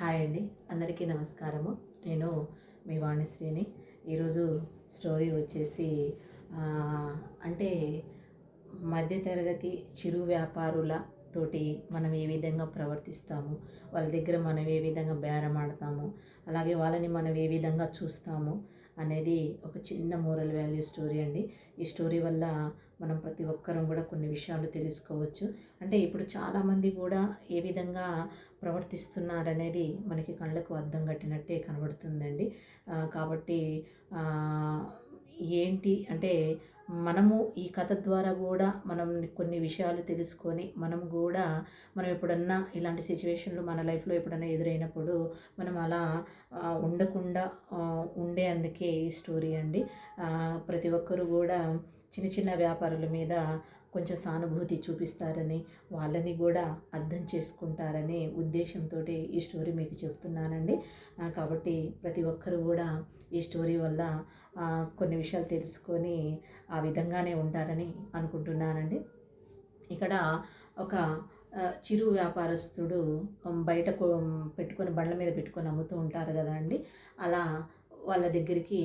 Hi అండి. అందరికీ నమస్కారము. నేను మీ వాణిశ్రీని. ఈరోజు స్టోరీ వచ్చేసి అంటే మధ్యతరగతి చిరు వ్యాపారుల తోటి మనం ఏ విధంగా ప్రవర్తిస్తాము వాళ్ళ దగ్గర మనం ఏ విధంగా బేరం ఆడతాము అలాగే వాళ్ళని మనం ఏ విధంగా చూస్తాము అనేది ఒక చిన్న మోరల్ వాల్యూ స్టోరీ అండి. ఈ స్టోరీ వల్ల మనం ప్రతి ఒక్కరం కూడా కొన్ని విషయాలు తెలుసుకోవచ్చు. అంటే ఇప్పుడు చాలామంది కూడా ఏ విధంగా ప్రవర్తిస్తున్నారనేది మనకి కళ్ళకు అర్థం కట్టినట్టే కనబడుతుందండి. కాబట్టి ఏంటి అంటే మనము ఈ కథ ద్వారా కూడా మనం కొన్ని విషయాలు తెలుసుకొని మనం కూడా మనం ఎప్పుడన్నా ఇలాంటి సిచ్యువేషన్లు మన లైఫ్లో ఎప్పుడన్నా ఎదురైనప్పుడు మనం అలా ఉండకుండా ఉండే అందుకే ఈ స్టోరీ అండి. ప్రతి ఒక్కరు కూడా చిన్న చిన్న వ్యాపారుల మీద కొంచెం సానుభూతి చూపిస్తారని వాళ్ళని కూడా అర్థం చేసుకుంటారనే ఉద్దేశంతో ఈ స్టోరీ మీకు చెప్తున్నానండి. కాబట్టి ప్రతి ఒక్కరు కూడా ఈ స్టోరీ వల్ల కొన్ని విషయాలు తెలుసుకొని ఆ విధంగానే ఉంటారని అనుకుంటున్నానండి. ఇక్కడ ఒక చిరు వ్యాపారస్తుడు బయట పెట్టుకొని బండ్ల మీద పెట్టుకొని అమ్ముతూ ఉంటారు కదా అండి. అలా వాళ్ళ దగ్గరికి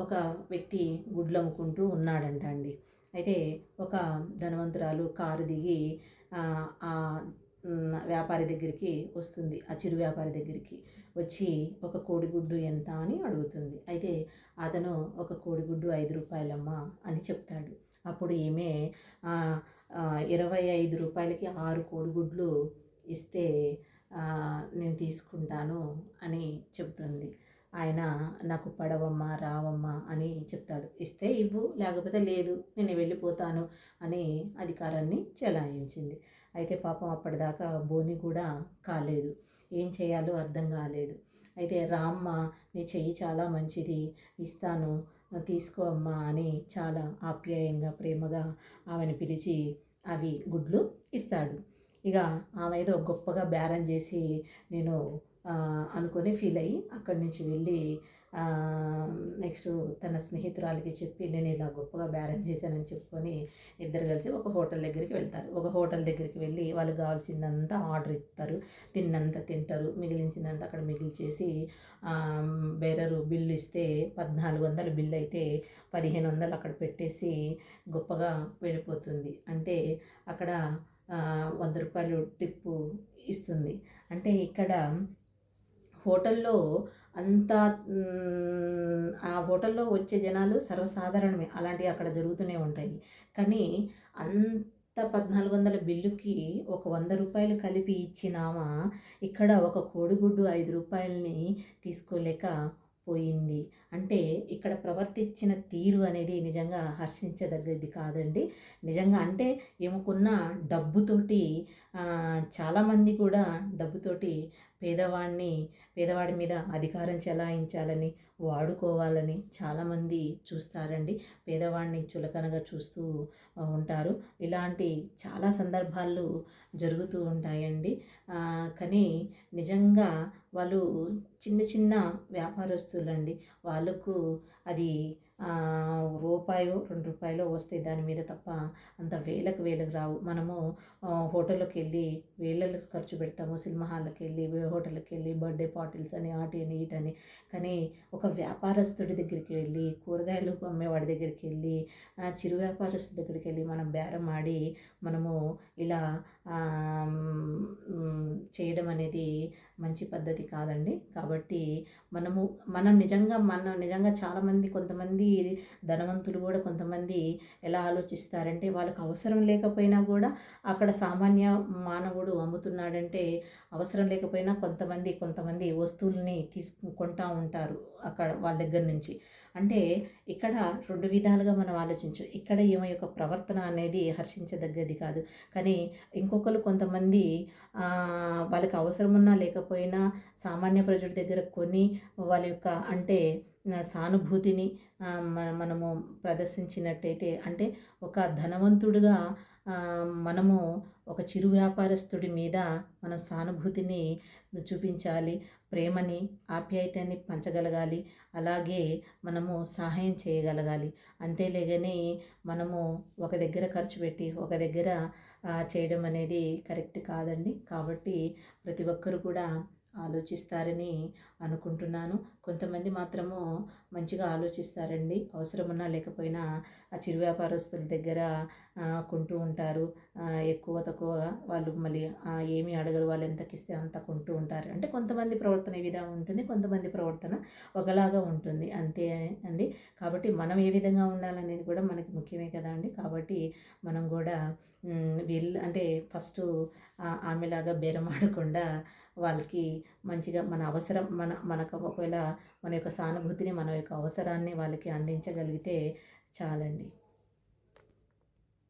ఒక వ్యక్తి గుడ్లు అమ్ముకుంటూ ఉన్నాడంట అండి. అయితే ఒక ధనవంతురాలు కారు దిగి ఆ, వ్యాపారి దగ్గరికి వస్తుంది. ఆ చిరు వ్యాపారి దగ్గరికి వచ్చి ఒక కోడిగుడ్డు ఎంత? అని అడుగుతుంది. అయితే అతను ఒక కోడిగుడ్డు ఐదు రూపాయలమ్మా అని చెప్తాడు. అప్పుడు ఈమె ఇరవై ఐదు రూపాయలకి ఆరు కోడిగుడ్లు ఇస్తే నేను తీసుకుంటాను అని చెప్తుంది. ఆయన నాకు పడవమ్మా రావమ్మా అని చెప్తాడు. ఇస్తే ఇవ్వు లేకపోతే లేదు నేను వెళ్ళిపోతాను అని అధికారాన్ని చెలాయించింది. అయితే పాపం అప్పటిదాకా బోని కూడా కాలేదు. ఏం చేయాలో అర్థం కాలేదు. అయితే రామ్మ నీ చెయ్యి చాలా మంచిది ఇస్తాను తీసుకో అమ్మా అని చాలా ఆప్యాయంగా ప్రేమగా ఆమెను పిలిచి అవి గుడ్లు ఇస్తాడు. ఇక ఆమె ఏదో గొప్పగా బేరం చేసి నేను అనుకొని ఫీల్ అయ్యి అక్కడి నుంచి వెళ్ళి నెక్స్ట్ తన స్నేహితురాలకి చెప్పి నేను ఇలా గొప్పగా బేరం చేశానని చెప్పుకొని ఇద్దరు కలిసి ఒక హోటల్ దగ్గరికి వెళ్తారు. ఒక హోటల్ దగ్గరికి వెళ్ళి వాళ్ళకి కావాల్సిందంతా ఆర్డర్ ఇస్తారు. తిన్నంత తింటారు. మిగిలించిందంతా అక్కడ మిగిల్చేసి బేరరు బిల్లు ఇస్తే పద్నాలుగు వందల బిల్లు అయితే పదిహేను వందలు అక్కడ పెట్టేసి గొప్పగా వెళ్ళిపోతుంది. అంటే అక్కడ వంద రూపాయలు టిప్పు ఇస్తుంది. అంటే ఇక్కడ హోటల్లో అంత ఆ హోటల్లో వచ్చే జనాలు సర్వసాధారణమే. అలాంటివి అక్కడ జరుగుతూనే ఉంటాయి. కానీ అంత పద్నాలుగు వందల బిల్లుకి ఒక వంద రూపాయలు కలిపి ఇచ్చినామా? ఇక్కడ ఒక కోడిగుడ్డు ఐదు రూపాయలని తీసుకోలేక పోయింది. అంటే ఇక్కడ ప్రవర్తించిన తీరు అనేది నిజంగా హర్షించదగ్గది కాదండి. నిజంగా అంటే ఏమకున్న డబ్బుతోటి చాలామంది కూడా డబ్బుతోటి పేదవాడిని పేదవాడి మీద అధికారం చెలాయించాలని వాడుకోవాలని చాలామంది చూస్తారండి. పేదవాడిని చులకనగా చూస్తూ ఉంటారు. ఇలాంటి చాలా సందర్భాలు జరుగుతూ ఉంటాయండి. కానీ నిజంగా వాళ్ళు చిన్న చిన్న వ్యాపారస్తులండి. వాళ్ళకు అది రూపాయో రెండు రూపాయలు వస్తాయి దాని మీద తప్ప అంత వేలకు వేలకు రావు. మనము హోటల్లోకి వెళ్ళి వేళ్ళకు ఖర్చు పెడతాము సినిమా హాల్కి వెళ్ళి హోటల్కి వెళ్ళి బర్త్డే పార్టీస్ అని ఆటి అని ఈటని కానీ ఒక వ్యాపారస్తుడి దగ్గరికి వెళ్ళి కూరగాయలు అమ్మేవాడి దగ్గరికి వెళ్ళి చిరు వ్యాపారస్తుడి దగ్గరికి వెళ్ళి మనం బేరం ఆడి మనము ఇలా చేయడం అనేది మంచి పద్ధతి కాదండి. కాబట్టి మనము మనం నిజంగా మన నిజంగా చాలామంది కొంతమంది ధనవంతులు కూడా కొంతమంది ఎలా ఆలోచిస్తారంటే వాళ్ళకు అవసరం లేకపోయినా కూడా అక్కడ సామాన్య మానవుడు అమ్ముతున్నాడంటే అవసరం లేకపోయినా కొంతమంది కొంతమంది వస్తువుల్ని తీసుకు కొంటా ఉంటారు అక్కడ వాళ్ళ దగ్గర నుంచి. అంటే ఇక్కడ రెండు విధాలుగా మనం ఆలోచించు ఇక్కడ ఈమె యొక్క ప్రవర్తన అనేది హర్షించదగ్గది కాదు. కానీ ఇంకొకరు కొంతమంది వాళ్ళకి అవసరం ఉన్నా లేకపోయినా సామాన్య ప్రజల దగ్గర కొని వాళ్ళ యొక్క అంటే సానుభూతిని మనము ప్రదర్శించినట్టయితే అంటే ఒక ధనవంతుడుగా మనము ఒక చిరు వ్యాపారస్తుడి మీద మనం సానుభూతిని చూపించాలి ప్రేమని ఆప్యాయతని పంచగలగాలి అలాగే మనము సహాయం చేయగలగాలి. అంతేలేగాని మనము ఒక దగ్గర ఖర్చు పెట్టి ఒక దగ్గర చేయడం అనేది కరెక్ట్ కాదండి. కాబట్టి ప్రతి ఒక్కరు కూడా ఆలోచిస్తారని అనుకుంటున్నాను. కొంతమంది మాత్రము మంచిగా ఆలోచిస్తారండి. అవసరమన్నా లేకపోయినా ఆ చిరు వ్యాపారస్తుల దగ్గర కొంటూ ఉంటారు. ఎక్కువ తక్కువగా వాళ్ళు మళ్ళీ ఏమి అడగరు. వాళ్ళు ఎంతకిస్తే అంత కొంటూ ఉంటారు. అంటే కొంతమంది ప్రవర్తన ఈ విధంగా ఉంటుంది. కొంతమంది ప్రవర్తన ఒకలాగా ఉంటుంది. అంతే అండి. కాబట్టి మనం ఏ విధంగా ఉండాలనేది కూడా మనకి ముఖ్యమే కదా అండి. కాబట్టి మనం కూడా వీళ్ళు అంటే ఫస్ట్ ఆమెలాగా బేరం ఆడకుండా వాళ్ళకి మంచిగా మన అవసరం మన మనకు ఒకవేళ మన యొక్క సానుభూతిని మన యొక్క అవసరాన్ని వాళ్ళకి అందించగలిగితే చాలండి.